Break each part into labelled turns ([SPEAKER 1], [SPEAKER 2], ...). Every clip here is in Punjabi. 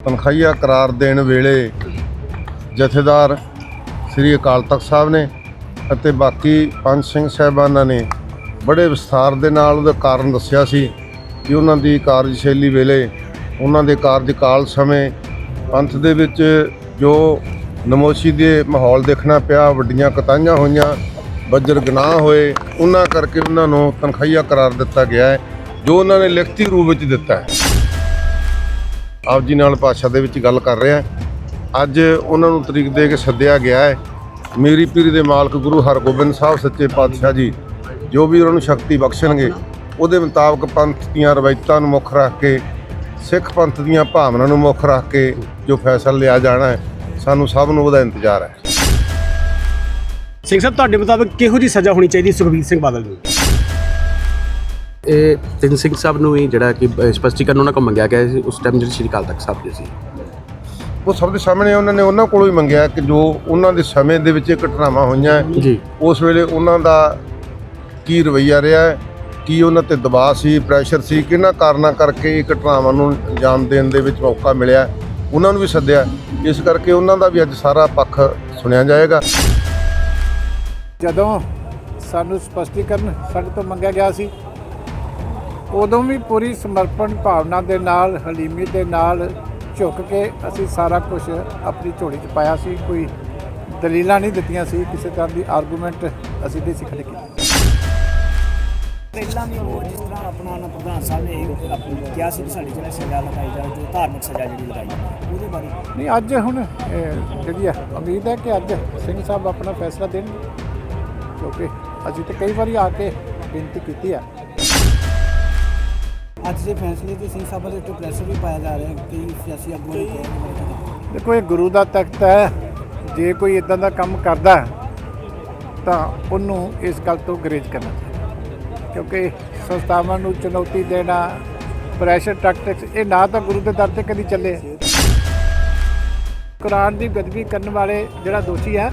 [SPEAKER 1] ਤਨਖਾਹੀਆ ਕਰਾਰ ਦੇਣ ਵੇਲੇ ਜਥੇਦਾਰ ਸ੍ਰੀ ਅਕਾਲ ਤਖਤ ਸਾਹਿਬ ਨੇ ਅਤੇ ਬਾਕੀ ਪੰਜ ਸਿੰਘ ਸਾਹਿਬਾਨਾਂ ਨੇ ਬੜੇ ਵਿਸਥਾਰ ਦੇ ਨਾਲ ਉਹਦਾ ਕਾਰਨ ਦੱਸਿਆ ਸੀ ਕਿ ਉਹਨਾਂ ਦੀ ਕਾਰਜਸ਼ੈਲੀ ਵੇਲੇ ਉਹਨਾਂ ਦੇ ਕਾਰਜਕਾਲ ਸਮੇਂ ਪੰਥ ਦੇ ਵਿੱਚ ਜੋ ਨਮੋਸ਼ੀ ਦੇ ਮਾਹੌਲ ਦੇਖਣਾ ਪਿਆ, ਵੱਡੀਆਂ ਕਤਾਈਆਂ ਹੋਈਆਂ, ਬੱਜਰ ਗਨਾਹ ਹੋਏ, ਉਹਨਾਂ ਕਰਕੇ ਉਹਨਾਂ ਨੂੰ ਤਨਖਾਹੀਆ ਕਰਾਰ ਦਿੱਤਾ ਗਿਆ ਹੈ, ਜੋ ਉਹਨਾਂ ਨੇ ਲਿਖਤੀ ਰੂਪ ਵਿੱਚ ਦਿੱਤਾ ਹੈ। ਆਪ ਜੀ ਨਾਲ ਭਾਸ਼ਾ ਦੇ ਵਿੱਚ ਗੱਲ ਕਰ ਰਿਹਾ ਅੱਜ ਉਹਨਾਂ ਨੂੰ ਤਰੀਕ ਦੇ ਕੇ ਸੱਦਿਆ ਗਿਆ ਹੈ। ਮੇਰੀ ਪੀਰੀ ਦੇ ਮਾਲਕ ਗੁਰੂ ਹਰਗੋਬਿੰਦ ਸਾਹਿਬ ਸੱਚੇ ਪਾਤਸ਼ਾਹ ਜੀ, ਜੋ ਵੀ ਉਹਨਾਂ ਨੂੰ ਸ਼ਕਤੀ ਬਖਸ਼ਣਗੇ, ਉਹਦੇ ਮੁਤਾਬਕ ਪੰਥ ਦੀਆਂ ਰਵਾਇਤਾਂ ਨੂੰ ਮੁੱਖ ਰੱਖ ਕੇ, ਸਿੱਖ ਪੰਥ ਦੀਆਂ ਭਾਵਨਾਵਾਂ ਨੂੰ ਮੁੱਖ ਰੱਖ ਕੇ ਜੋ ਫੈਸਲਾ ਲਿਆ ਜਾਣਾ ਹੈ, ਸਾਨੂੰ ਸਭ ਨੂੰ ਉਹਦਾ ਇੰਤਜ਼ਾਰ ਹੈ।
[SPEAKER 2] ਸਿੰਘ ਸਾਹਿਬ, ਤੁਹਾਡੇ ਮੁਤਾਬਕ ਕਿਹੋ ਜੀ ਸਜ਼ਾ ਹੋਣੀ ਚਾਹੀਦੀ ਸੁਖਬੀਰ ਸਿੰਘ ਬਾਦਲ ਨੂੰ
[SPEAKER 3] ਇਹ ਤਿੰਨ ਸਿੰਘ ਸਾਹਿਬ ਨੂੰ ਵੀ ਜਿਹੜਾ ਕਿ ਸਪਸ਼ਟੀਕਰਨ ਉਹਨਾਂ ਕੋਲ ਮੰਗਿਆ ਗਿਆ ਸੀ ਉਸ ਟਾਈਮ ਜਿਹੜੀ ਸ਼੍ਰੀ ਅਕਾਲ ਤਖਤ ਸਾਹਿਬ ਦੇ ਸੀ।
[SPEAKER 1] ਉਹ ਸਭ ਦੇ ਸਾਹਮਣੇ ਉਹਨਾਂ ਨੇ ਉਹਨਾਂ ਕੋਲੋਂ ਹੀ ਮੰਗਿਆ ਕਿ ਜੋ ਉਹਨਾਂ ਦੇ ਸਮੇਂ ਦੇ ਵਿੱਚ ਇਹ ਘਟਨਾਵਾਂ ਹੋਈਆਂ
[SPEAKER 3] ਜੀ।
[SPEAKER 1] ਉਸ ਵੇਲੇ ਉਹਨਾਂ ਦਾ ਕੀ ਰਵੱਈਆ ਰਿਹਾ ਹੈ ਕੀ ਉਹਨਾਂ ਤੇ ਦਬਾਅ ਸੀ ਪ੍ਰੈਸ਼ਰ ਸੀ ਕਿਹਨਾਂ ਕਾਰਨਾਂ ਕਰਕੇ ਇਹ ਘਟਨਾਵਾਂ ਨੂੰ ਅੰਜਾਮ ਦੇਣ ਦੇ ਵਿੱਚ ਮੌਕਾ ਮਿਲਿਆ ਉਹਨਾਂ ਨੂੰ ਵੀ ਸੱਦਿਆ ਇਸ ਕਰਕੇ ਉਹਨਾਂ ਦਾ ਵੀ ਅੱਜ ਸਾਰਾ ਪੱਖ ਸੁਣਿਆ ਜਾਏਗਾ।
[SPEAKER 4] ਜਦੋਂ ਸਾਨੂੰ ਸਪਸ਼ਟੀਕਰਨ ਸਾਡੇ ਤੋਂ ਮੰਗਿਆ ਗਿਆ ਸੀ ਉਦੋਂ ਵੀ ਪੂਰੀ ਸਮਰਪਣ ਭਾਵਨਾ ਦੇ ਨਾਲ ਹਲੀਮੀ ਦੇ ਨਾਲ ਝੁੱਕ ਕੇ ਅਸੀਂ ਸਾਰਾ ਕੁਝ ਆਪਣੀ ਝੋਲੀ 'ਚ ਪਾਇਆ ਸੀ। ਕੋਈ ਦਲੀਲਾਂ ਨਹੀਂ ਦਿੱਤੀਆਂ ਸੀ। ਕਿਸੇ ਤਰ੍ਹਾਂ ਦੀ ਆਰਗੂਮੈਂਟ ਅਸੀਂ ਨਹੀਂ ਸੀ ਖੜੇ ਕੀਤੇ।
[SPEAKER 5] ਪਹਿਲਾਂ ਵੀ ਉਹ ਜਿਸ ਤਰ੍ਹਾਂ ਆਪਣਾ ਨਾ ਪ੍ਰਧਾਨ ਸਾਹਿਬ ਨੇ ਆਪਣੀ ਕਿਹਾ ਸੀ ਕਿ ਸਾਡੀ ਜਿਹੜਾ ਸਜ਼ਾ ਲਗਾਈ ਜਾਵੇ ਜੋ ਧਾਰਮਿਕ ਸਜ਼ਾ ਜਿਹੜੀ ਲਗਾਈ ਉਹਦੇ ਬਾਰੇ।
[SPEAKER 4] ਨਹੀਂ ਅੱਜ ਹੁਣ ਜਿਹੜੀ ਆ ਉਮੀਦ ਹੈ ਕਿ ਅੱਜ ਸਿੰਘ ਸਾਹਿਬ ਆਪਣਾ ਫੈਸਲਾ ਦੇਣਗੇ। ਕਿਉਂਕਿ ਅਸੀਂ ਤਾਂ ਕਈ ਵਾਰੀ ਆ ਕੇ ਬੇਨਤੀ ਕੀਤੀ ਆ।
[SPEAKER 5] ਅੱਜ ਦੇ ਫੈਸਲੇ ਤੇ ਸਿੰਘ ਸਾਹਿਬ ਦੇ ਪ੍ਰੈਸ਼ਰ ਵੀ ਪਾਇਆ ਜਾ ਰਿਹਾ ਹੈ ਕਈ ਸਿਆਸੀ ਆਗੂਆਂ ਨੇ
[SPEAKER 4] ਦੇਖੋ, ਇਹ ਗੁਰੂ ਦਾ ਤਖਤ ਹੈ। ਜੇ ਕੋਈ ਇਦਾਂ ਦਾ ਕੰਮ ਕਰਦਾ ਤਾਂ ਉਹਨੂੰ ਇਸ ਗੱਲ ਤੋਂ ਗਰੇਜ ਕਰਨਾ ਚਾਹੀਦਾ। ਕਿਉਂਕਿ ਸੰਸਥਾਵਾਂ ਨੂੰ ਚੁਣੌਤੀ ਦੇਣਾ ਪ੍ਰੈਸ਼ਰ ਟੈਕਟਿਕਸ ਇਹ ਨਾ ਤਾਂ ਗੁਰੂ ਦੇ ਦਰ ਤੇ ਕਦੀ ਚੱਲੇ। ਕੁਰਾਨ ਦੀ ਬੇਅਦਬੀ ਕਰਨ ਵਾਲੇ ਜਿਹੜਾ ਦੋਸ਼ੀ ਹੈ,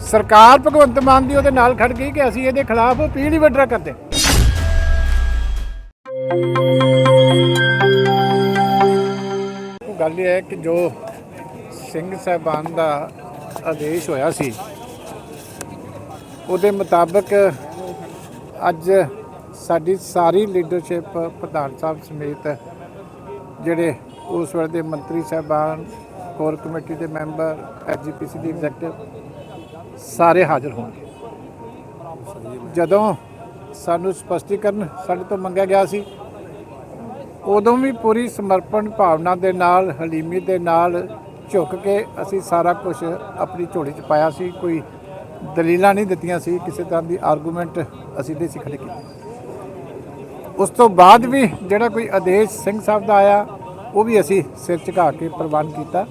[SPEAKER 4] ਸਰਕਾਰ ਭਗਵੰਤ ਮਾਨ ਦੀ ਉਹਦੇ ਨਾਲ ਖੜ ਗਈ ਕਿ ਅਸੀਂ ਇਹਦੇ ਖਿਲਾਫ ਅਪੀਲ ਹੀ ਵੱਡਾ ਕਰਦੇ। ਗੱਲ ਇਹ ਹੈ ਕਿ ਜੋ ਸਿੰਘ ਸਾਹਿਬਾਨ ਦਾ ਆਦੇਸ਼ ਹੋਇਆ ਸੀ, ਉਹਦੇ ਮੁਤਾਬਕ ਅੱਜ ਸਾਡੀ ਸਾਰੀ ਲੀਡਰਸ਼ਿਪ ਪ੍ਰਧਾਨ ਸਾਹਿਬ ਸਮੇਤ ਜਿਹੜੇ ਉਸ ਵੇਲੇ ਦੇ ਮੰਤਰੀ ਸਾਹਿਬਾਨ ਕੋਰ ਕਮੇਟੀ ਦੇ ਮੈਂਬਰ ਐਸਜੀਪੀਸੀ ਦੀ ਐਗਜ਼ੈਕਟਿਵ ਸਾਰੇ ਹਾਜ਼ਰ ਹੋਣਗੇ। ਜਦੋਂ ਸਾਨੂੰ ਸਪਸ਼ਟੀਕਰਨ ਸਾਡੇ ਤੋਂ ਮੰਗਿਆ ਗਿਆ ਸੀ ਉਦੋਂ ਵੀ ਪੂਰੀ ਸਮਰਪਣ ਭਾਵਨਾ ਦੇ ਨਾਲ, ਹਲੀਮੀ ਦੇ ਨਾਲ ਝੁੱਕ ਕੇ ਅਸੀਂ ਸਾਰਾ ਕੁਝ ਆਪਣੀ ਝੋਲੀ 'ਚ ਪਾਇਆ ਸੀ। ਕੋਈ ਦਲੀਲਾਂ ਨਹੀਂ ਦਿੱਤੀਆਂ ਸੀ, ਕਿਸੇ ਤਰ੍ਹਾਂ ਦੀ ਆਰਗੂਮੈਂਟ ਅਸੀਂ ਨਹੀਂ ਸੀ ਖੜੇ ਉਸ ਤੋਂ ਬਾਅਦ ਵੀ ਜਿਹੜਾ ਕੋਈ ਆਦੇਸ਼ ਸਿੰਘ ਸਾਹਿਬ ਦਾ ਆਇਆ, ਉਹ ਵੀ ਅਸੀਂ ਸਿਰ ਝੁਕਾ ਕੇ ਪ੍ਰਵਾਨ ਕੀਤਾ।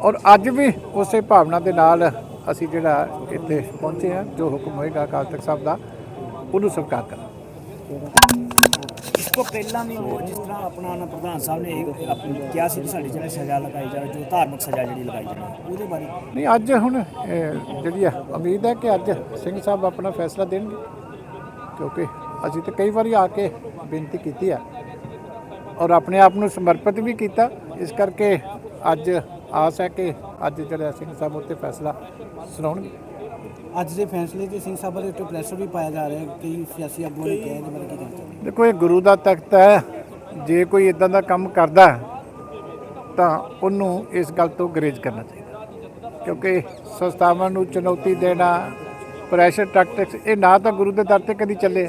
[SPEAKER 4] ਔਰ ਅੱਜ ਵੀ ਉਸੇ ਭਾਵਨਾ ਦੇ ਨਾਲ ਅਸੀਂ ਜਿਹੜਾ ਇੱਥੇ ਪਹੁੰਚੇ ਹਾਂ, ਜੋ ਹੁਕਮ ਹੋਏਗਾ ਅਕਾਲ ਤਖਤ ਸਾਹਿਬ ਦਾ, ਉਹਨੂੰ ਸਵੀਕਾਰ ਕਰਾਂਗੇ।
[SPEAKER 5] ਤੋਂ ਪਹਿਲਾਂ ਵੀ ਉਹ ਜਿਸ ਤਰ੍ਹਾਂ ਆਪਣਾ ਨਾ ਪ੍ਰਧਾਨ ਸਾਹਿਬ ਨੇ ਇਹ ਆਪਣੀ ਕਿਹਾ ਸੀ ਕਿ ਸਾਡੀ ਜਿਹੜਾ ਸਜ਼ਾ ਲਗਾਈ ਜਾਵੇ ਜੋ ਧਾਰਮਿਕ ਸਜ਼ਾ ਜਿਹੜੀ ਲਗਾਈ ਜਾਵੇ ਉਹਦੇ ਬਾਰੇ।
[SPEAKER 4] ਨਹੀਂ ਅੱਜ ਹੁਣ ਜਿਹੜੀ ਆ ਉਮੀਦ ਹੈ ਕਿ ਅੱਜ ਸਿੰਘ ਸਾਹਿਬ ਆਪਣਾ ਫੈਸਲਾ ਦੇਣਗੇ ਕਿਉਂਕਿ ਅਸੀਂ ਤਾਂ ਕਈ ਵਾਰੀ ਆ ਕੇ ਬੇਨਤੀ ਕੀਤੀ ਆ ਔਰ ਆਪਣੇ ਆਪ ਨੂੰ ਸਮਰਪਿਤ ਵੀ ਕੀਤਾ। ਇਸ ਕਰਕੇ ਅੱਜ ਆਸ ਹੈ ਕਿ ਅੱਜ ਜਿਹੜਾ ਸਿੰਘ ਸਾਹਿਬ ਉੱਤੇ ਫੈਸਲਾ ਸੁਣਾਉਣਗੇ।
[SPEAKER 5] ਅੱਜ ਦੇ ਫੈਸਲੇ ਤੇ ਸਿੰਘ ਸਾਹਿਬ ਦੇ ਉੱਤੇ ਪ੍ਰੈਸ਼ਰ ਵੀ ਪਾਇਆ ਜਾ ਰਿਹਾ ਹੈ ਕਈ ਸਿਆਸੀ ਆਗੂਆਂ ਨੇ ਕਿਹਾ ਕਿ ਮੇਰੇ ਕੀ
[SPEAKER 4] ਦੇਖੋ, ਇਹ ਗੁਰੂ ਦਾ ਤਖਤ ਹੈ। ਜੇ ਕੋਈ ਇਦਾਂ ਦਾ ਕੰਮ ਕਰਦਾ ਤਾਂ ਉਹਨੂੰ ਇਸ ਗੱਲ ਤੋਂ ਗਰੇਜ ਕਰਨਾ ਚਾਹੀਦਾ। ਕਿਉਂਕਿ ਸੰਸਥਾਵਾਂ ਨੂੰ ਚੁਣੌਤੀ ਦੇਣਾ ਪ੍ਰੈਸ਼ਰ ਟੈਕਟਿਕਸ ਇਹ ਨਾ ਤਾਂ ਗੁਰੂ ਦੇ ਦਰ ਤੇ ਕਦੀ ਚੱਲੇ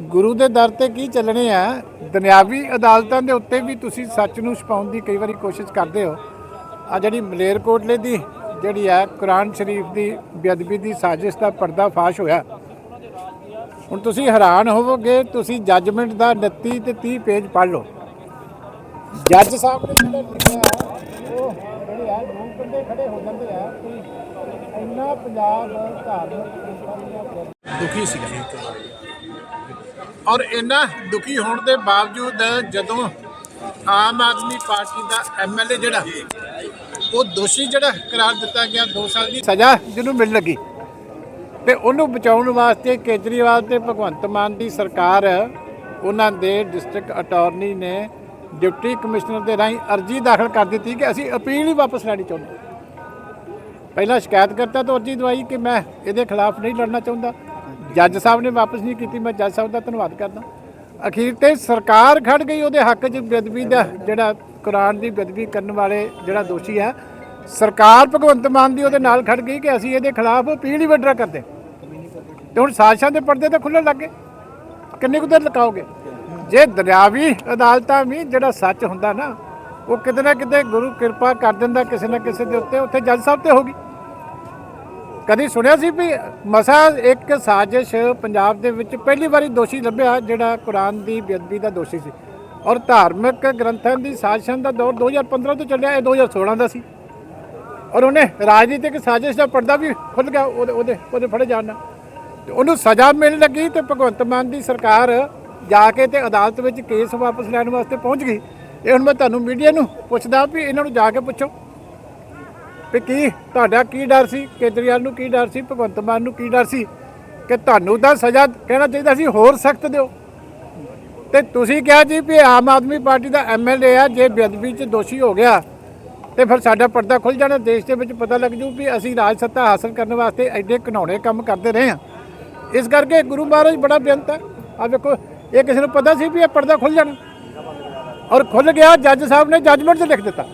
[SPEAKER 4] ਗੁਰੂ ਦੇ ਦਰ ਤੇ ਕੀ ਚੱਲਣੇ ਆ? ਦੁਨਿਆਵੀ ਅਦਾਲਤਾਂ ਦੇ ਉੱਤੇ ਵੀ ਤੁਸੀਂ ਸੱਚ ਨੂੰ ਛੁਪਾਉਣ ਦੀ ਕਈ ਵਾਰੀ ਕੋਸ਼ਿਸ਼ ਕਰਦੇ ਹੋ। ਆ ਜਿਹੜੀ ਮਲੇਰਕੋਟਲੇ ਦੀ ਜਿਹੜੀ ਹੈ, ਕੁਰਾਨ ਸ਼ਰੀਫ ਦੀ ਬੇਅਦਬੀ ਦੀ ਸਾਜ਼ਿਸ਼ ਦਾ ਪਰਦਾ ਫਾਸ਼ ਹੋਇਆ। ਹੁਣ ਤੁਸੀਂ ਹੈਰਾਨ ਹੋਵੋਗੇ ਤੁਸੀਂ ਜੱਜਮੈਂਟ ਦਾ 29 ਤੇ 30 ਪੇਜ ਪੜ੍ਹ ਲਓ। ਜੱਜ ਸਾਹਿਬ ਨੇ ਜਿਹੜਾ ਲਿਖਿਆ ਉਹ ਜਿਹੜੇ ਆ ਮੂੰਹ ਕੰਡੇ ਖੜੇ ਹੋ ਜਾਂਦੇ ਆ ਕਿ ਇੰਨਾ ਪੰਜਾਬ ਧਾਰਮਿਕ ਸੰਸਥਾਵਾਂ ਦੀਆਂ ਦੁਖੀ ਸੀ ਔਰ ਇੰਨਾ ਦੁਖੀ ਹੋਣ ਦੇ ਬਾਵਜੂਦ ਜਦੋਂ ਆਮ ਆਦਮੀ ਪਾਰਟੀ ਦਾ ਐਮਐਲਏ ਜਿਹੜਾ ਉਹ ਦੋਸ਼ੀ ਜਿਹੜਾ ਕਰਾਰ ਦਿੱਤਾ ਗਿਆ 2 ਸਾਲ ਦੀ ਸਜ਼ਾ ਜਿਹਨੂੰ ਮਿਲ ਲੱਗੀ। ਤੇ ਉਹਨੂੰ ਬਚਾਉਣ ਵਾਸਤੇ ਕੇਜਰੀਵਾਲ ਤੇ ਭਗਵੰਤ ਮਾਨ ਦੀ ਸਰਕਾਰ, ਉਹਨਾਂ ਦੇ ਡਿਸਟ੍ਰਿਕਟ ਅਟਾਰਨੀ ਨੇ ਡਿਪਟੀ ਕਮਿਸ਼ਨਰ ਦੇ ਰਾਹੀਂ ਅਰਜੀ ਦਾਖਲ ਕਰ ਦਿੱਤੀ ਕਿ ਅਸੀਂ ਅਪੀਲ ਹੀ ਵਾਪਸ ਲੈਣੀ ਚਾਹੁੰਦੇ ਪਹਿਲਾਂ ਸ਼ਿਕਾਇਤ ਕਰਤਾ ਤਾਂ ਅਰਜੀ ਦਵਾਈ ਕਿ ਮੈਂ ਇਹਦੇ ਖਿਲਾਫ ਨਹੀਂ ਲੜਨਾ ਚਾਹੁੰਦਾ। ਜੱਜ ਸਾਹਿਬ ਨੇ ਵਾਪਸ ਨਹੀਂ ਕੀਤੀ, ਮੈਂ ਜੱਜ ਸਾਹਿਬ ਦਾ ਧੰਨਵਾਦ ਕਰਦਾ। ਅਖੀਰ ਤੇ ਸਰਕਾਰ ਖੜ ਗਈ, ਉਹਦੇ ਹੱਕ 'ਚ ਬੇਅਦਬੀ ਦਾ ਜਿਹੜਾ ਕੁਰਾਨ ਦੀ ਬੇਅਦਬੀ ਕਰਨ ਵਾਲੇ ਜਿਹੜਾ ਦੋਸ਼ੀ ਹੈ ਸਰਕਾਰ ਭਗਵੰਤ ਮਾਨ ਦੀ ਉਹਦੇ ਨਾਲ ਖੜ ਗਈ ਕਿ ਅਸੀਂ ਇਹਦੇ ਖਿਲਾਫ ਅਪੀਲ ਹੀ ਵੱਡਾ ਕਰਦੇ। ਤੇ ਹੁਣ ਸਾਜ਼ਿਸ਼ਾਂ ਦੇ ਪਰਦੇ ਤਾਂ ਖੁੱਲ੍ਹਣ ਲੱਗੇ ਕਿੰਨੇ ਕੁ ਦੇਰ ਲਗਾਓਗੇ ਜੇ ਦਰਿਆਵੀ ਅਦਾਲਤਾਂ ਵੀ ਜਿਹੜਾ ਸੱਚ ਹੁੰਦਾ ਨਾ, ਉਹ ਕਿਤੇ ਨਾ ਕਿਤੇ ਗੁਰੂ ਕਿਰਪਾ ਕਰ ਦਿੰਦਾ ਕਿਸੇ ਨਾ ਕਿਸੇ ਦੇ ਉੱਤੇ, ਉੱਥੇ ਜੱਜ ਸਾਹਿਬ ਤੇ ਹੋਗੀ ਕਦੀ ਸੁਣਿਆ ਸੀ ਵੀ ਮਸਾ ਇੱਕ ਸਾਜ਼ਿਸ਼ ਪੰਜਾਬ ਦੇ ਵਿੱਚ ਪਹਿਲੀ ਵਾਰੀ ਦੋਸ਼ੀ ਲੱਭਿਆ, ਜਿਹੜਾ ਕੁਰਾਨ ਦੀ ਬੇਅਦਬੀ ਦਾ ਦੋਸ਼ੀ ਸੀ। ਔਰ ਧਾਰਮਿਕ ਗ੍ਰੰਥਾਂ ਦੀ ਸਾਜ਼ਿਸ਼ਾਂ ਦਾ ਦੌਰ 2015 ਤੋਂ ਚੱਲਿਆ, ਇਹ 2016 ਦਾ ਸੀ। ਔਰ ਉਹਨੇ ਰਾਜਨੀਤਿਕ ਸਾਜ਼ਿਸ਼ ਦਾ ਪਰਦਾ ਵੀ ਖੁੱਲ ਗਿਆ, ਉਹਦੇ ਉਹਦੇ ਉਹਦੇ ਫੜੇ ਜਾਣਾ ਨਾਲ। ਤੇ ਉਹਨੂੰ ਸਜ਼ਾ ਮਿਲਣ ਲੱਗੀ ਤੇ ਭਗਵੰਤ ਮਾਨ ਦੀ ਸਰਕਾਰ ਜਾ ਕੇ ਤੇ ਅਦਾਲਤ ਵਿੱਚ ਕੇਸ ਵਾਪਸ ਲੈਣ ਵਾਸਤੇ ਪਹੁੰਚ ਗਈ। ਇਹ ਹੁਣ ਮੈਂ ਤੁਹਾਨੂੰ ਮੀਡੀਆ ਨੂੰ ਪੁੱਛਦਾ ਵੀ ਇਹਨਾਂ ਨੂੰ ਜਾ ਕੇ ਪੁੱਛੋ ਵੀ ਕੀ ਤੁਹਾਡਾ ਕੀ ਡਰ ਸੀ? ਕੇਜਰੀਵਾਲ ਨੂੰ ਕੀ ਡਰ ਸੀ? ਭਗਵੰਤ ਮਾਨ ਨੂੰ ਕੀ ਡਰ ਸੀ? ਕਿ ਤੁਹਾਨੂੰ ਤਾਂ ਸਜ਼ਾ ਕਹਿਣਾ ਚਾਹੀਦਾ ਸੀ, ਹੋਰ ਸਖਤ ਦਿਓ। ਤੇ ਤੁਸੀਂ ਕਿਹਾ ਜੀ ਵੀ ਆਮ ਆਦਮੀ ਪਾਰਟੀ ਦਾ ਐਮਐਲਏ ਆ, ਜੇ ਬੇਅਦਬੀ 'ਚ ਦੋਸ਼ੀ ਹੋ ਗਿਆ ਤੇ ਫਿਰ ਸਾਡਾ ਪਰਦਾ ਖੁੱਲ ਜਾਣਾ, ਦੇਸ਼ ਦੇ ਵਿੱਚ ਪਤਾ ਲੱਗ ਜੂ ਵੀ ਅਸੀਂ ਰਾਜ ਸੱਤਾ ਹਾਸਲ ਕਰਨ ਵਾਸਤੇ ਐਡੇ ਘਿਨਾਉਣੇ ਕੰਮ ਕਰਦੇ ਰਹੇ ਹਾਂ। ਇਸ ਕਰਕੇ ਗੁਰੂ ਮਹਾਰਾਜ ਬੜਾ ਬੇਅੰਤ ਹੈ। ਆ ਵੇਖੋ, ਇਹ ਕਿਸੇ ਨੂੰ ਪਤਾ ਸੀ ਵੀ ਇਹ ਪਰਦਾ ਖੁੱਲ ਜਾਣਾ। ਔਰ ਖੁੱਲ ਗਿਆ, ਜੱਜ ਸਾਹਿਬ ਨੇ ਜੱਜਮੈਂਟ 'ਚ ਲਿਖ ਦਿੱਤਾ।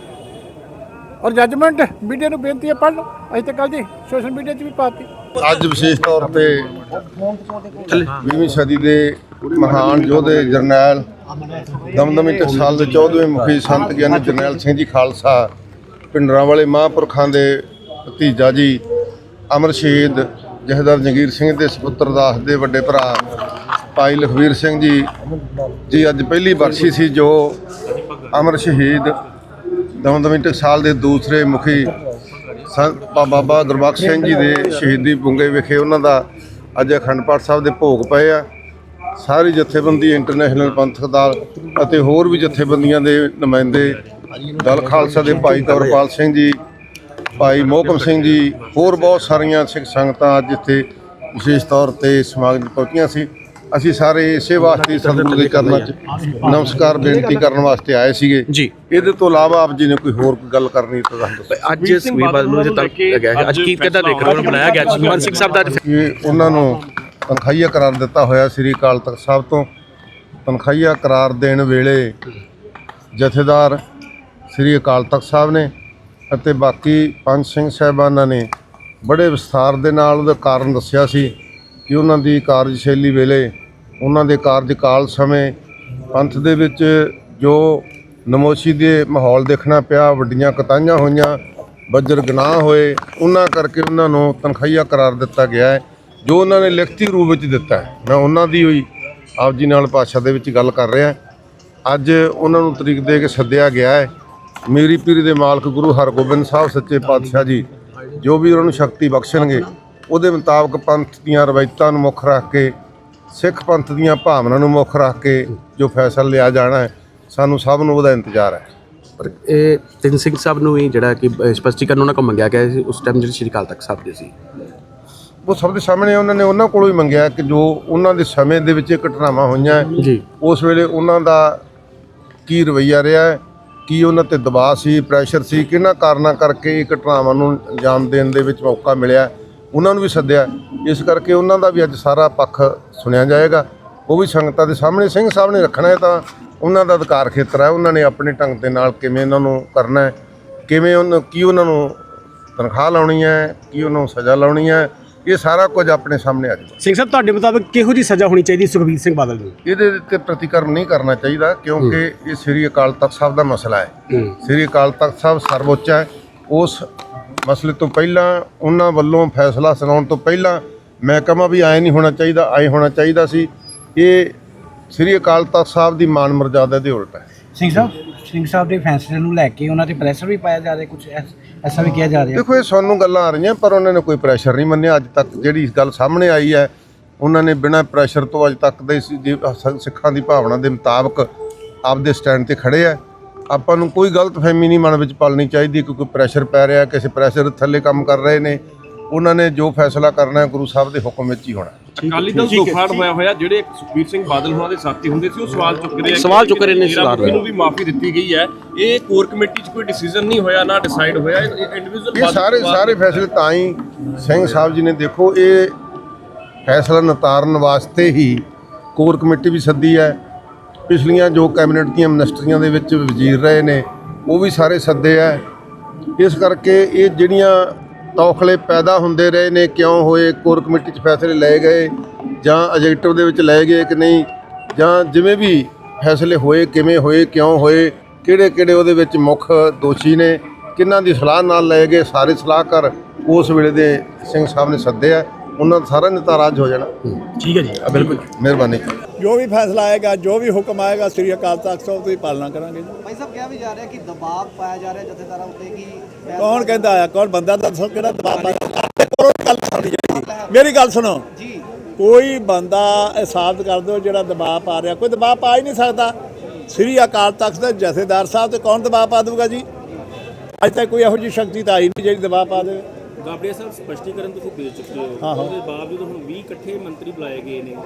[SPEAKER 4] ਔਰ ਜੱਜਮੈਂਟ ਮੀਡੀਆ ਨੂੰ ਬੇਨਤੀ ਹੈ, ਪੜ੍ਹ ਲਓ। ਅਸੀਂ ਤਾਂ ਕੱਲ ਜੀ ਸੋਸ਼ਲ ਮੀਡੀਆ 'ਚ ਵੀ ਪਾਤੀ
[SPEAKER 1] ਅੱਜ ਵਿਸ਼ੇਸ਼ ਤੌਰ ਤੇ 20ਵੀਂ ਸਦੀ ਦੇ ਮਹਾਨ ਯੋਧੇ ਜਰਨੈਲ ਦਮਦਮੀ ਟਕਸਾਲ ਦੇ 14ਵੇਂ ਮੁਖੀ ਸੰਤ ਗਿਆਨੀ ਜਰਨੈਲ ਸਿੰਘ ਜੀ ਖਾਲਸਾ ਪਿੰਡਰਾਂ ਵਾਲੇ ਮਹਾਂਪੁਰਖਾਂ ਦੇ ਭਤੀਜਾ ਜੀ ਅਮਰ ਸ਼ਹੀਦ ਜਹਦਰ ਜੰਗੀਰ ਸਿੰਘ ਦੇ ਸੁਪੁੱਤਰ ਦਾਸ ਦੇ ਵੱਡੇ ਭਰਾ ਭਾਈ ਲਖਵੀਰ ਸਿੰਘ ਜੀ ਜੀ ਅੱਜ ਪਹਿਲੀ ਵਰਸ਼ੀ ਸੀ ਜੋ ਅਮਰ ਸ਼ਹੀਦ ਦਮਦਮੀ ਟਕਸਾਲ ਦੇ ਦੂਸਰੇ ਮੁਖੀ ਸੰਤ ਬਾ- ਬਾਬਾ ਗੁਰਬਖਸ਼ ਸਿੰਘ ਜੀ ਦੇ ਸ਼ਹੀਦੀ ਪੁੰਗੇ ਵਿਖੇ ਉਹਨਾਂ ਦਾ ਅੱਜ ਅਖੰਡ ਪਾਠ ਸਾਹਿਬ ਦੇ ਭੋਗ ਪਏ ਆ। ਸਾਰੀ ਜਥੇਬੰਦੀ ਇੰਟਰਨੈਸ਼ਨਲ ਪੰਥਕ ਦਲ ਅਤੇ ਹੋਰ ਵੀ ਜਥੇਬੰਦੀਆਂ ਦੇ ਨੁਮਾਇੰਦੇ ਦਲ ਖਾਲਸਾ ਦੇ ਭਾਈ ਕਵਰਪਾਲ ਸਿੰਘ ਜੀ ਭਾਈ ਮੋਹਕਮ ਸਿੰਘ ਜੀ ਹੋਰ ਬਹੁਤ ਸਾਰੀਆਂ ਸਿੱਖ ਸੰਗਤਾਂ ਅੱਜ ਇੱਥੇ ਵਿਸ਼ੇਸ਼ ਤੌਰ ਤੇ ਸਮਾਗਮ ਪਹੁੰਚੀਆਂ ਸੀ। ਅਸੀਂ ਸਾਰੇ ਇਸੇ ਵਾਸਤੇ ਸਤਿਗੁਰੂ ਦੇ ਚਰਨਾਂ 'ਚ ਨਮਸਕਾਰ ਬੇਨਤੀ ਕਰਨ ਵਾਸਤੇ ਆਏ ਸੀਗੇ।
[SPEAKER 3] ਜੀ।
[SPEAKER 1] ਇਹਦੇ ਤੋਂ ਇਲਾਵਾ ਆਪ ਜੀ ਨੇ ਕੋਈ ਹੋਰ ਗੱਲ ਕਰਨੀ ਤਾਂ ਦੱਸ ਦਿਓ।
[SPEAKER 3] ਅੱਜ ਸੁਖਬੀਰ ਬਾਦਲ ਨੂੰ ਜਿੱਦਾਂ ਗਿਆ ਹੈ, ਅੱਜ ਕੀ ਕਿੱਦਾਂ ਦੇਖ ਰਹੇ ਹੋ? ਬੁਲਾਇਆ ਗਿਆ। ਜਗਮਨ ਸਿੰਘ ਸਾਹਿਬ ਦਾ
[SPEAKER 1] ਉਹਨਾਂ ਨੂੰ ਤਨਖਾਹੀਆ ਕਰਾਰ ਦਿੱਤਾ ਹੋਇਆ ਸ੍ਰੀ ਅਕਾਲ ਤਖਤ ਸਾਹਿਬ ਤੋਂ। ਤਨਖਾਹੀਆ ਕਰਾਰ ਦੇਣ ਵੇਲੇ ਜਥੇਦਾਰ ਸ੍ਰੀ ਅਕਾਲ ਤਖਤ ਸਾਹਿਬ ਨੇ ਅਤੇ ਬਾਕੀ ਪੰਜ ਸਿੰਘ ਸਾਹਿਬਾਨਾਂ ਨੇ ਬੜੇ ਵਿਸਥਾਰ ਦੇ ਨਾਲ ਉਹਦਾ ਕਾਰਨ ਦੱਸਿਆ ਸੀ ਕਿ ਉਹਨਾਂ ਦੀ ਕਾਰਜਸ਼ੈਲੀ ਵੇਲੇ ਉਹਨਾਂ ਦੇ ਕਾਰਜਕਾਲ ਸਮੇਂ ਪੰਥ ਦੇ ਵਿੱਚ ਜੋ ਨਮੋਸ਼ੀ ਦੇ ਮਾਹੌਲ ਦੇਖਣਾ ਪਿਆ, ਵੱਡੀਆਂ ਕਤਾਈਆਂ ਹੋਈਆਂ, ਬੱਜਰ ਗੁਨਾਹ ਹੋਏ, ਉਹਨਾਂ ਕਰਕੇ ਉਹਨਾਂ ਨੂੰ ਤਨਖਾਹੀਆ ਕਰਾਰ ਦਿੱਤਾ ਗਿਆ ਹੈ, ਜੋ ਉਹਨਾਂ ਨੇ ਲਿਖਤੀ ਰੂਪ ਵਿੱਚ ਦਿੱਤਾ ਹੈ। ਮੈਂ ਉਹਨਾਂ ਦੀ ਹੋਈ ਆਪ ਜੀ ਨਾਲ ਭਾਸ਼ਾ ਦੇ ਵਿੱਚ ਗੱਲ ਕਰ ਰਿਹਾ। ਅੱਜ ਉਹਨਾਂ ਨੂੰ ਤਰੀਕ ਦੇ ਕੇ ਸੱਦਿਆ ਗਿਆ ਹੈ। ਮੇਰੀ ਪੀਰੀ ਦੇ ਮਾਲਕ ਗੁਰੂ ਹਰਗੋਬਿੰਦ ਸਾਹਿਬ ਸੱਚੇ ਪਾਤਸ਼ਾਹ ਜੀ ਜੋ ਵੀ ਉਹਨਾਂ ਨੂੰ ਸ਼ਕਤੀ ਬਖਸ਼ਣਗੇ ਉਹਦੇ ਮੁਤਾਬਕ ਪੰਥ ਦੀਆਂ ਰਵਾਇਤਾਂ ਨੂੰ ਮੁੱਖ ਰੱਖ ਕੇ ਸਿੱਖ ਪੰਥ ਦੀਆਂ ਭਾਵਨਾਵਾਂ ਨੂੰ ਮੁੱਖ ਰੱਖ ਕੇ ਜੋ ਫੈਸਲਾ ਲਿਆ ਜਾਣਾ ਹੈ ਸਾਨੂੰ ਸਭ ਨੂੰ ਉਹਦਾ ਇੰਤਜ਼ਾਰ ਹੈ।
[SPEAKER 3] ਪਰ ਇਹ ਤਿੰਨ ਸਿੰਘ ਸਾਹਿਬ ਨੂੰ ਹੀ ਜਿਹੜਾ ਕਿ ਸਪਸ਼ਟੀਕਰਨ ਉਹਨਾਂ ਕੋਲ ਮੰਗਿਆ ਗਿਆ ਸੀ ਉਸ ਟਾਈਮ ਜਿਹੜੀ ਸ਼੍ਰੀ ਅਕਾਲ ਤਖਤ ਸਾਹਿਬ ਦੇ ਸੀ।
[SPEAKER 1] ਉਹ ਸਭ ਦੇ ਸਾਹਮਣੇ ਉਹਨਾਂ ਨੇ ਉਹਨਾਂ ਕੋਲੋਂ ਹੀ ਮੰਗਿਆ ਕਿ ਜੋ ਉਹਨਾਂ ਦੇ ਸਮੇਂ ਦੇ ਵਿੱਚ ਇਹ ਘਟਨਾਵਾਂ ਹੋਈਆਂ
[SPEAKER 3] ਜੀ।
[SPEAKER 1] ਉਸ ਵੇਲੇ ਉਹਨਾਂ ਦਾ ਕੀ ਰਵੱਈਆ ਰਿਹਾ ਹੈ ਕੀ ਉਹਨਾਂ ਤੇ ਦਬਾਅ ਸੀ ਪ੍ਰੈਸ਼ਰ ਸੀ, ਕਿਹਨਾਂ ਕਾਰਨਾਂ ਕਰਕੇ ਇਹ ਘਟਨਾਵਾਂ ਨੂੰ ਅੰਜਾਮ ਦੇਣ ਦੇ ਵਿੱਚ ਮੌਕਾ ਮਿਲਿਆ, ਉਹਨਾਂ ਨੂੰ ਵੀ ਸੱਦਿਆ। ਇਸ ਕਰਕੇ ਉਹਨਾਂ ਦਾ ਵੀ ਅੱਜ ਸਾਰਾ ਪੱਖ ਸੁਣਿਆ ਜਾਏਗਾ। ਉਹ ਵੀ ਸੰਗਤਾਂ ਦੇ ਸਾਹਮਣੇ, ਸਿੰਘ ਸਾਹਿਬ ਨੇ ਰੱਖਣਾ ਹੈ ਤਾਂ ਉਹਨਾਂ ਦਾ ਅਧਿਕਾਰ ਖੇਤਰ ਹੈ। ਉਹਨਾਂ ਨੇ ਆਪਣੇ ਢੰਗ ਦੇ ਨਾਲ ਕਿਵੇਂ ਇਹਨਾਂ ਨੂੰ ਕਰਨਾ ਹੈ, ਕਿਵੇਂ ਉਹਨਾਂ, ਕੀ ਉਹਨਾਂ ਨੂੰ ਤਨਖਾਹ ਲਾਉਣੀ ਹੈ, ਕੀ ਉਹਨਾਂ ਨੂੰ ਸਜ਼ਾ ਲਾਉਣੀ ਹੈ ਇਹ ਸਾਰਾ ਕੁਝ ਆਪਣੇ ਸਾਹਮਣੇ ਆ ਜਾਊਗਾ।
[SPEAKER 2] ਸਿੰਘ ਸਾਹਿਬ ਤੁਹਾਡੇ ਮੁਤਾਬਕ ਕਿਹੋ ਜੀ ਸਜ਼ਾ ਹੋਣੀ ਚਾਹੀਦੀ ਸੁਖਬੀਰ ਸਿੰਘ ਬਾਦਲ ਨੂੰ?
[SPEAKER 1] ਇਹਦੇ ਤੇ ਪ੍ਰਤੀਕਰਮ ਨਹੀਂ ਕਰਨਾ ਚਾਹੀਦਾ ਕਿਉਂਕਿ ਇਹ ਸ੍ਰੀ ਅਕਾਲ ਤਖਤ ਸਾਹਿਬ ਦਾ ਮਸਲਾ ਹੈ। ਸ੍ਰੀ ਅਕਾਲ ਤਖਤ ਸਾਹਿਬ ਸਰਵਉੱਚ ਹੈ। ਉਸ ਮਸਲੇ ਤੋਂ ਪਹਿਲਾਂ ਉਹਨਾਂ ਵੱਲੋਂ ਫੈਸਲਾ ਸੁਣਾਉਣ ਤੋਂ ਪਹਿਲਾਂ ਮੈਂ ਕਹਾਂ ਵੀ ਐ ਨਹੀਂ ਹੋਣਾ ਚਾਹੀਦਾ ਐ ਹੋਣਾ ਚਾਹੀਦਾ ਸੀ। ਇਹ ਸ੍ਰੀ ਅਕਾਲ ਤਖਤ ਸਾਹਿਬ ਦੀ ਮਾਨ ਮਰਜ਼ਾਦਾ ਦੇ ਉਲਟ ਹੈ।
[SPEAKER 6] ਸਿੰਘ ਸਾਹਿਬ ਸਿੰਘ ਸਾਹਿਬ ਦੇ ਫੈਸਲੇ ਨੂੰ ਲੈ ਕੇ ਉਹਨਾਂ ਤੇ ਪ੍ਰੈਸ਼ਰ ਵੀ ਪਾਇਆ ਜਾ ਰਿਹਾ ਕੁਝ ਐਸਾ ਵੀ ਕਿਹਾ ਜਾ ਰਿਹਾ।
[SPEAKER 1] ਦੇਖੋ, ਇਹ ਸਾਨੂੰ ਗੱਲਾਂ ਆ ਰਹੀਆਂ, ਪਰ ਉਹਨਾਂ ਨੇ ਕੋਈ ਪ੍ਰੈਸ਼ਰ ਨਹੀਂ ਮੰਨਿਆ। ਅੱਜ ਤੱਕ ਜਿਹੜੀ ਗੱਲ ਸਾਹਮਣੇ ਆਈ ਹੈ, ਉਹਨਾਂ ਨੇ ਬਿਨਾਂ ਪ੍ਰੈਸ਼ਰ ਤੋਂ ਅੱਜ ਤੱਕ ਦੇ ਸਿੱਖਾਂ ਦੀ ਭਾਵਨਾ ਦੇ ਮੁਤਾਬਕ ਆਪਦੇ ਸਟੈਂਡ ਤੇ ਖੜੇ ਆ। ਆਪਾਂ ਨੂੰ ਕੋਈ ਗਲਤਫਹਿਮੀ ਨਹੀਂ ਮਨ ਵਿੱਚ ਪਾਲਣੀ ਚਾਹੀਦੀ ਕਿ ਕੋਈ ਪ੍ਰੈਸ਼ਰ ਪੈ ਰਿਹਾ, ਕਿਸੇ ਪ੍ਰੈਸ਼ਰ ਥੱਲੇ ਕੰਮ ਕਰ ਰਹੇ ਨੇ। ਉਹਨਾਂ ਨੇ ਜੋ ਫੈਸਲਾ ਕਰਨਾ ਹੈ, ਗੁਰੂ ਸਾਹਿਬ ਦੇ ਹੁਕਮ ਵਿੱਚ ਹੀ ਹੋਣਾ
[SPEAKER 7] ਅਕਾਲੀ ਦਲ ਦੋਫਾੜ ਹੋਇਆ ਹੋਇਆ ਜਿਹੜੇ ਸੁਖਬੀਰ ਸਿੰਘ ਬਾਦਲ ਹੋਣਾ ਦੇ ਸਾਥੀ ਹੁੰਦੇ ਸੀ ਉਹ ਸਵਾਲ ਚੁੱਕ ਰਹੇ ਆ
[SPEAKER 3] ਸਵਾਲ ਚੁੱਕ ਰਹੇ ਨੇ
[SPEAKER 7] ਮੁਖੀ ਨੂੰ ਵੀ ਮਾਫੀ ਦਿੱਤੀ ਗਈ ਹੈ। ਇਹ ਕੋਰ ਕਮੇਟੀ 'ਚ ਕੋਈ ਡਿਸੀਜਨ ਨਹੀਂ ਹੋਇਆ ਨਾ ਡਿਸਾਈਡ ਹੋਇਆ। ਇੰਡੀਵਿਜੂਅਲ
[SPEAKER 1] ਇਹ ਸਾਰੇ ਸਾਰੇ ਫੈਸਲੇ ਤਾਂ ਹੀ ਸਿੰਘ ਸਾਹਿਬ ਜੀ ਨੇ ਦੇਖੋ ਇਹ ਫੈਸਲਾ ਨਿਤਾਰਨ ਵਾਸਤੇ ਹੀ ਕੋਰ ਕਮੇਟੀ ਵੀ ਸੱਦੀ ਹੈ। ਪਿਛਲੀਆਂ ਜੋ ਕੈਬਨਿਟ ਦੀਆਂ ਮਿਨਿਸਟਰੀਆਂ ਦੇ ਵਿੱਚ ਵਜ਼ੀਰ ਰਹੇ ਨੇ ਉਹ ਵੀ ਸਾਰੇ ਸੱਦੇ ਹੈ। ਇਸ ਕਰਕੇ ਇਹ ਜਿਹੜੀਆਂ ਤੌਖਲੇ ਪੈਦਾ ਹੁੰਦੇ ਰਹੇ ਨੇ, ਕਿਉਂ ਹੋਏ, ਕੋਰ ਕਮੇਟੀ 'ਚ ਫੈਸਲੇ ਲਏ ਗਏ ਜਾਂ ਐਜੈਕਟਿਵ ਦੇ ਵਿੱਚ ਲਏ ਗਏ ਕਿ ਨਹੀਂ, ਜਾਂ ਜਿਵੇਂ ਵੀ ਫੈਸਲੇ ਹੋਏ, ਕਿਵੇਂ ਹੋਏ, ਕਿਉਂ ਹੋਏ ਕਿਹੜੇ ਕਿਹੜੇ ਉਹਦੇ ਵਿੱਚ ਮੁੱਖ ਦੋਸ਼ੀ ਨੇ, ਕਿਹਨਾਂ ਦੀ ਸਲਾਹ ਨਾਲ ਲਏ ਗਏ, ਸਾਰੇ ਸਲਾਹਕਾਰ ਉਸ ਵੇਲੇ ਦੇ ਸਿੰਘ ਸਾਹਿਬ ਨੇ ਸੱਦੇ ਆ ਉਹਨਾਂ ਦਾ ਸਾਰਾ ਨਿਤਾਰਾ ਅੱਜ ਹੋ ਜਾਣਾ।
[SPEAKER 8] ਠੀਕ ਹੈ ਜੀ।
[SPEAKER 3] ਬਿਲਕੁਲ
[SPEAKER 1] ਮਿਹਰਬਾਨੀ।
[SPEAKER 9] ਜੋ ਵੀ ਫੈਸਲਾ ਆਏਗਾ ਜੋ ਵੀ ਹੁਕਮ ਆਏਗਾ ਸ੍ਰੀ ਅਕਾਲ ਤਖਤ ਸਾਹਿਬ ਦੀ ਪਾਲਣਾ ਕਰਾਂਗੇ ਜੀ।
[SPEAKER 10] ਭਾਈ ਸਾਹਿਬ ਕਿਹਾ ਵੀ ਜਾ ਰਿਹਾ ਕਿ ਦਬਾਅ ਪਾਇਆ ਜਾ ਰਿਹਾ ਜਥੇਦਾਰਾਂ ਉੱਤੇ ਕਿ
[SPEAKER 9] ਕੌਣ ਕਹਿੰਦਾ ਆਇਆ? ਕੌਣ ਬੰਦਾ ਦੱਸੋ ਕਿਹੜਾ ਦਬਾਅ ਪਾਇਆ ਕਰੋ ਗੱਲ ਸੁਣੀ ਜਾਏਗੀ ਮੇਰੀ ਗੱਲ ਸੁਣੋ।
[SPEAKER 10] ਜੀ।
[SPEAKER 9] ਕੋਈ ਬੰਦਾ ਇਹ ਸਾਬਤ ਕਰ ਦਿਓ ਜਿਹੜਾ ਦਬਾਅ ਪਾ ਰਿਹਾ। ਕੋਈ ਦਬਾਅ ਪਾ ਹੀ ਨਹੀਂ ਸਕਦਾ। ਸ੍ਰੀ ਅਕਾਲ ਤਖਤ ਦੇ ਜਥੇਦਾਰ ਸਾਹਿਬ ਤੇ ਕੌਣ ਦਬਾਅ ਪਾ ਦੂਗਾ ਜੀ? ਅੱਜ ਤੱਕ ਕੋਈ ਇਹੋ ਜਿਹੀ ਸ਼ਕਤੀ ਤਾਂ ਆਈ ਨਹੀਂ ਜਿਹੜੀ ਦਬਾਅ ਪਾ ਦੇਵੇ।
[SPEAKER 11] ਗਾਬੜੀਆ ਸਾਹਿਬ ਸਪਸ਼ਟੀਕਰਨ ਤੁਸੀਂ ਦੇ ਚੁੱਕੇ ਹੋ।
[SPEAKER 9] ਹਾਂ, ਹਾਂ।
[SPEAKER 11] ਉਹਦੇ ਬਾਵਜੂਦ ਹੁਣ 20 ਇਕੱਠੇ ਮੰਤਰੀ ਬੁਲਾਏ ਗਏ ਨੇ।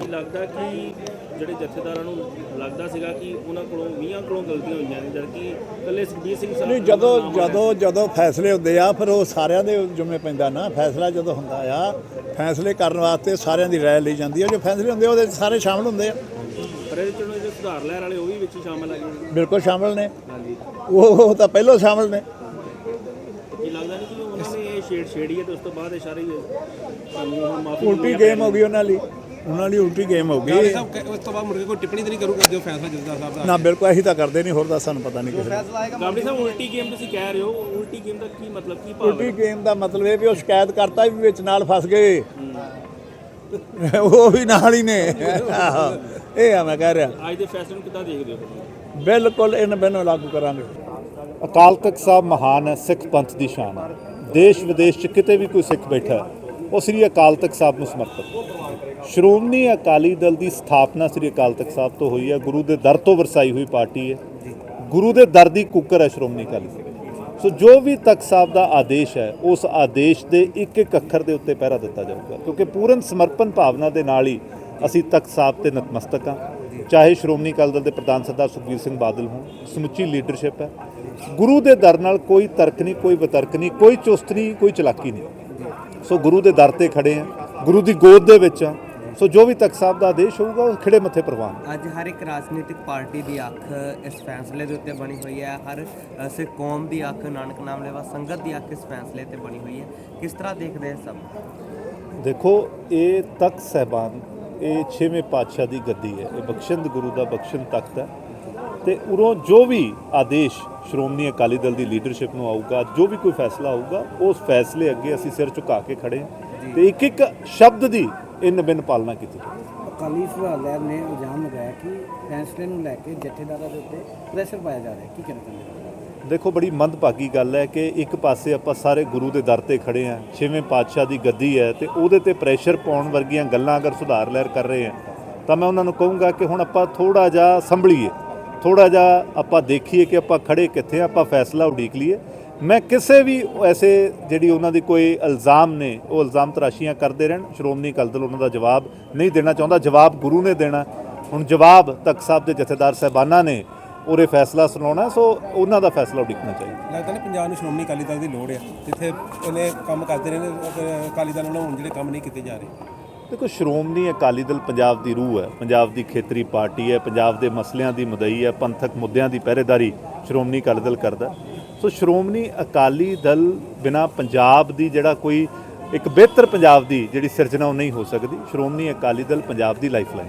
[SPEAKER 11] ਕੀ ਲੱਗਦਾ ਕਿ ਜਿਹੜੇ ਜਥੇਦਾਰਾਂ ਨੂੰ ਲੱਗਦਾ ਸੀਗਾ ਕਿ ਉਹਨਾਂ ਕੋਲੋਂ 20 ਕੋਲੋਂ ਗਲਤੀਆਂ ਹੋਈਆਂ ਨੇ ਜਦਕਿ ਇਕੱਲੇ ਸੁਖਬੀਰ ਸਿੰਘ ਸਾਹਿਬ
[SPEAKER 9] ਨਹੀਂ
[SPEAKER 11] ਦਾ
[SPEAKER 9] ਜਦੋਂ
[SPEAKER 11] ਨਾਮ ਆਇਆ।
[SPEAKER 9] ਜਦੋਂ ਜਦੋਂ ਫੈਸਲੇ ਹੁੰਦੇ ਆ ਫਿਰ ਉਹ ਸਾਰਿਆਂ ਦੇ ਜੁਮੇ ਪੈਂਦਾ ਨਾ। ਫੈਸਲਾ ਜਦੋਂ ਹੁੰਦਾ ਆ ਫੈਸਲੇ ਕਰਨ ਵਾਸਤੇ ਸਾਰਿਆਂ ਦੀ ਰਾਏ ਲਈ ਜਾਂਦੀ ਹੈ ਜੋ ਫੈਸਲੇ ਹੁੰਦੇ ਆ, ਉਹਦੇ 'ਚ ਸਾਰੇ ਸ਼ਾਮਲ ਹੁੰਦੇ ਆ।
[SPEAKER 11] ਪਰ ਇਹਦੇ ਚ ਜਿਹੜੇ ਸੁਧਾਰ ਲੈਣ ਵਾਲੇ ਉਹ ਵੀ ਵਿੱਚ ਸ਼ਾਮਲ ਹੈਗੇ ਨੇ।
[SPEAKER 9] ਬਿਲਕੁਲ ਸ਼ਾਮਲ ਨੇ।
[SPEAKER 11] ਹਾਂਜੀ।
[SPEAKER 9] ਉਹ ਉਹ ਤਾਂ ਪਹਿਲਾਂ ਸ਼ਾਮਲ ਨੇ
[SPEAKER 11] ਕੀ ਲੱਗਦਾ ਨਹੀਂ ਕਿ ਉਹਨਾਂ ਨੇ ਇਹ ਛੇੜ ਛੇੜੀ ਹੈ ਤੇ ਉਸ ਤੋਂ ਬਾਅਦ ਇਹ ਸਾਰੇ ਸਾਨੂੰ ਹੁਣ ਮਾਫੀ
[SPEAKER 9] ਉਲਟੀ ਗੇਮ ਹੋ ਗਈ ਉਹਨਾਂ ਲਈ। ਉਹਨਾਂ ਲਈ ਉਲਟੀ ਗੇਮ ਹੋ ਗਈ।
[SPEAKER 7] ਉਸ ਤੋਂ ਬਾਅਦ ਮੁੜ ਕੇ ਕੋਈ ਟਿੱਪਣੀ ਤੇ ਨਹੀਂ ਕਰੂਗਾ ਜੋ ਫੈਸਲਾ ਜੱਜਦਾਰ ਸਾਹਿਬ ਦਾ
[SPEAKER 9] ਨਾ ਬਿਲਕੁਲ ਅਸੀਂ ਤਾਂ ਕਰਦੇ ਨਹੀਂ ਹੋਰ ਦਾ ਸਾਨੂੰ ਪਤਾ ਨਹੀਂ ਕਿਸੇ ਦਾ।
[SPEAKER 10] ਫੈਸਲਾ ਆਏਗਾ
[SPEAKER 11] ਗਾਬੜੀ ਸਾਹਿਬ ਉਲਟੀ ਗੇਮ ਤੁਸੀਂ ਕਹਿ ਰਹੇ ਹੋ ਉਲਟੀ ਗੇਮ ਦਾ ਕੀ ਮਤਲਬ ਕੀ ਭਾਵ
[SPEAKER 9] ਉਲਟੀ ਗੇਮ ਦਾ ਮਤਲਬ ਇਹ ਵੀ ਉਹ ਸ਼ਿਕਾਇਤ ਕਰਤਾ ਵੀ ਵਿੱਚ ਨਾਲ ਫਸ ਗਏ। ਉਹ ਵੀ ਨਾਲ ਹੀ ਨੇ। ਆਹੋ, ਇਹ ਆ ਮੈਂ ਕਹਿ ਰਿਹਾ।
[SPEAKER 11] ਅੱਜ ਦੇ ਫੈਸਲੇ ਨੂੰ ਕਿੱਦਾਂ ਦੇਖਦੇ ਹੋ
[SPEAKER 9] ਬਿਲਕੁਲ ਇਹਨਾਂ ਬੈਨੋਂ ਲਾਗੂ ਕਰਾਂਗੇ।
[SPEAKER 12] ਅਕਾਲ ਤਖਤ ਸਾਹਿਬ ਮਹਾਨ ਹੈ ਸਿੱਖ ਪੰਥ ਦੀ ਸ਼ਾਨ ਹੈ। ਦੇਸ਼ ਵਿਦੇਸ਼ 'ਚ ਕਿਤੇ ਵੀ ਕੋਈ ਸਿੱਖ ਬੈਠਾ ਉਹ ਸ੍ਰੀ ਅਕਾਲ ਤਖਤ ਸਾਹਿਬ ਨੂੰ ਸਮਰਪਿਤ ਸ਼੍ਰੋਮਣੀ ਅਕਾਲੀ ਦਲ ਦੀ ਸਥਾਪਨਾ ਸ੍ਰੀ ਅਕਾਲ ਤਖਤ ਸਾਹਿਬ ਤੋਂ ਹੋਈ ਹੈ, ਗੁਰੂ ਦੇ ਦਰ ਤੋਂ ਵਰਸਾਈ ਹੋਈ ਪਾਰਟੀ ਹੈ। ਗੁਰੂ ਦੇ ਦਰ ਦੀ ਕੁੱਕਰ ਹੈ ਸ਼੍ਰੋਮਣੀ ਅਕਾਲੀ ਦਲ ਸੋ ਜੋ ਵੀ ਤਖਤ ਸਾਹਿਬ ਦਾ ਆਦੇਸ਼ ਹੈ, ਉਸ ਆਦੇਸ਼ ਦੇ ਇੱਕ ਇੱਕ ਅੱਖਰ ਦੇ ਉੱਤੇ ਪਹਿਰਾ ਦਿੱਤਾ ਜਾਊਗਾ। ਕਿਉਂਕਿ ਪੂਰਨ ਸਮਰਪਣ ਭਾਵਨਾ ਦੇ ਨਾਲ ਹੀ ਅਸੀਂ ਤਖਤ ਸਾਹਿਬ ਤੇ ਨਤਮਸਤਕ ਹਾਂ। ਚਾਹੇ ਸ਼੍ਰੋਮਣੀ ਅਕਾਲੀ ਦਲ ਦੇ ਪ੍ਰਧਾਨ ਸਰਦਾਰ ਸੁਖਬੀਰ ਸਿੰਘ ਬਾਦਲ ਹੋਣ ਸਮੁੱਚੀ ਲੀਡਰਸ਼ਿਪ ਹੈ। ਗੁਰੂ ਦੇ ਦਰ ਨਾਲ ਕੋਈ ਤਰਕ ਨਹੀਂ ਕੋਈ ਵਿਤਰਕ ਨਹੀਂ ਕੋਈ ਚੁਸਤ ਨਹੀਂ ਕੋਈ ਚਲਾਕੀ ਨਹੀਂ। ਸੋ ਗੁਰੂ ਦੇ ਦਰ ਤੇ ਖੜੇ ਆ ਗੁਰੂ ਦੀ ਗੋਦ ਦੇ ਵਿੱਚ ਆ ਸੋ ਜੋ ਵੀ ਤਖਤ ਸਾਹਿਬ ਦਾ ਆਦੇਸ਼ ਹੋਊਗਾ ਉਹ ਖਿੜੇ ਮੱਥੇ ਪ੍ਰਵਾਨ
[SPEAKER 10] ਅੱਜ ਹਰ ਇੱਕ ਰਾਜਨੀਤਿਕ ਪਾਰਟੀ ਦੀ ਅੱਖ ਇਸ ਫੈਸਲੇ ਦੇ ਉੱਤੇ ਬਣੀ ਹੋਈ ਹੈ। ਹਰ ਸਿੱਖ ਕੌਮ ਦੀ ਅੱਖ ਨਾਨਕ ਨਾਮ ਲੈਵਾ ਸੰਗਤ ਦੀ ਅੱਖ ਇਸ ਫੈਸਲੇ ਤੇ ਬਣੀ ਹੋਈ ਹੈ। ਕਿਸ ਤਰ੍ਹਾਂ ਦੇਖਦੇ ਸਭ?
[SPEAKER 12] ਦੇਖੋ ਇਹ ਤਖਤ ਸਹਿਬਾਨ ਇਹ ਛੇਵੇਂ ਪਾਤਸ਼ਾਹ ਦੀ ਗੱਦੀ ਹੈ। ਇਹ ਬਖਸ਼ਿੰਦ ਗੁਰੂ ਦਾ ਬਖਸ਼ਿੰਦ ਤਖਤ ਹੈ। ਤੇ ਉਰੋਂ ਜੋ ਵੀ ਆਦੇਸ਼ ਸ਼੍ਰੋਮਣੀ ਅਕਾਲੀ ਦਲ ਦੀ ਲੀਡਰਸ਼ਿਪ ਨੂੰ ਆਊਗਾ ਜੋ ਵੀ ਕੋਈ ਫੈਸਲਾ ਆਊਗਾ ਉਸ ਫੈਸਲੇ ਅੱਗੇ ਅਸੀਂ ਸਿਰ ਝੁਕਾ ਕੇ ਖੜੇ ਹਾਂ। ਤੇ ਇੱਕ ਇੱਕ ਸ਼ਬਦ ਦੀ ਇਨ ਬਿਨ ਪਾਲਣਾ ਕੀਤੀ
[SPEAKER 6] ਅਕਾਲੀ ਲਹਿਰ ਨੇ ਇਲਜ਼ਾਮ ਲਗਾਇਆ ਕਿ ਫੈਸਲੇ ਨੂੰ ਲੈ ਕੇ ਜਥੇਦਾਰਾਂ ਦੇ ਉੱਤੇ ਪ੍ਰੈਸ਼ਰ ਪਾਇਆ ਜਾ ਰਿਹਾ ਕੀ ਕਹਿਣਾ ਚਾਹੁੰਦੇ ਹੋ?
[SPEAKER 12] ਦੇਖੋ, ਬੜੀ ਮੰਦਭਾਗੀ ਗੱਲ ਹੈ ਕਿ ਇੱਕ ਪਾਸੇ ਆਪਾਂ ਸਾਰੇ ਗੁਰੂ ਦੇ ਦਰ ਤੇ ਖੜੇ ਆ ਛੇਵੇਂ ਪਾਤਸ਼ਾਹ ਦੀ ਗੱਦੀ ਹੈ ਤੇ ਉਹਦੇ ਤੇ ਪ੍ਰੈਸ਼ਰ ਪਾਉਣ ਵਰਗੀਆਂ ਗੱਲਾਂ ਅਗਰ ਸੁਧਾਰ ਲਹਿਰ ਕਰ ਰਹੇ ਆ ਤਾਂ ਮੈਂ ਉਹਨਾਂ ਨੂੰ ਕਹੂੰਗਾ ਕਿ ਹੁਣ ਆਪਾਂ ਥੋੜਾ ਜਿਹਾ ਸੰਭਲੀਏ ਥੋੜਾ ਜਿਹਾ ਆਪਾਂ ਦੇਖੀਏ ਕਿ ਆਪਾਂ ਖੜੇ ਕਿੱਥੇ ਆ ਆਪਾਂ ਫੈਸਲਾ ਉਡੀਕ ਲਈਏ। ਮੈਂ ਕਿਸੇ ਵੀ ਐਸੇ ਜਿਹੜੀ ਉਹਨਾਂ ਦੀ ਕੋਈ ਇਲਜ਼ਾਮ ਨੇ, ਉਹ ਇਲਜ਼ਾਮ ਤਰਾਸ਼ੀਆਂ ਕਰਦੇ ਰਹਿਣ, ਸ਼੍ਰੋਮਣੀ ਅਕਾਲੀ ਦਲ ਉਹਨਾਂ ਦਾ ਜਵਾਬ ਨਹੀਂ ਦੇਣਾ ਚਾਹੁੰਦਾ, ਜਵਾਬ ਗੁਰੂ ਨੇ ਦੇਣਾ। ਹੁਣ ਜਵਾਬ ਤਖਤ ਸਾਹਿਬ ਦੇ ਜਥੇਦਾਰ ਸਾਹਿਬਾਨਾਂ ਨੇ ਉਰੇ ਫੈਸਲਾ ਸੁਣਾਉਣਾ ਸੋ ਉਹਨਾਂ ਦਾ ਫੈਸਲਾ ਉਡੀਕਣਾ ਚਾਹੀਦਾ।
[SPEAKER 7] ਲੱਗਦਾ ਨਹੀਂ ਪੰਜਾਬ ਨੂੰ ਸ਼੍ਰੋਮਣੀ ਅਕਾਲੀ ਦਲ ਦੀ ਲੋੜ ਆ ਜਿੱਥੇ ਇਹਨੇ ਕੰਮ ਕਰਦੇ ਰਹੇ ਨੇ ਅਹ ਅਕਾਲੀ ਦਲ ਨਾਲ ਹੁਣ ਜਿਹੜੇ ਕੰਮ ਨਹੀਂ ਕੀਤੇ ਜਾ ਰਹੇ।
[SPEAKER 12] ਦੇਖੋ ਸ਼੍ਰੋਮਣੀ ਅਕਾਲੀ ਦਲ ਪੰਜਾਬ ਦੀ ਰੂਹ ਹੈ ਪੰਜਾਬ ਦੀ ਖੇਤਰੀ ਪਾਰਟੀ ਹੈ ਪੰਜਾਬ ਦੇ ਮਸਲਿਆਂ ਦੀ ਮਦਈ ਹੈ ਪੰਥਕ ਮੁੱਦਿਆਂ ਦੀ ਪਹਿਰੇਦਾਰੀ ਸ਼੍ਰੋਮਣੀ ਅਕਾਲੀ ਦਲ ਕਰਦਾ ਸੋ ਸ਼੍ਰੋਮਣੀ ਅਕਾਲੀ ਦਲ ਬਿਨਾ ਪੰਜਾਬ ਦੀ ਜਿਹੜਾ ਕੋਈ ਇੱਕ ਬਿਹਤਰ ਪੰਜਾਬ ਦੀ ਜਿਹੜੀ ਸਿਰਜਣਾ ਉਹ ਨਹੀਂ ਹੋ ਸਕਦੀ। ਸ਼੍ਰੋਮਣੀ ਅਕਾਲੀ ਦਲ ਪੰਜਾਬ ਦੀ ਲਾਈਫਲਾਈਨ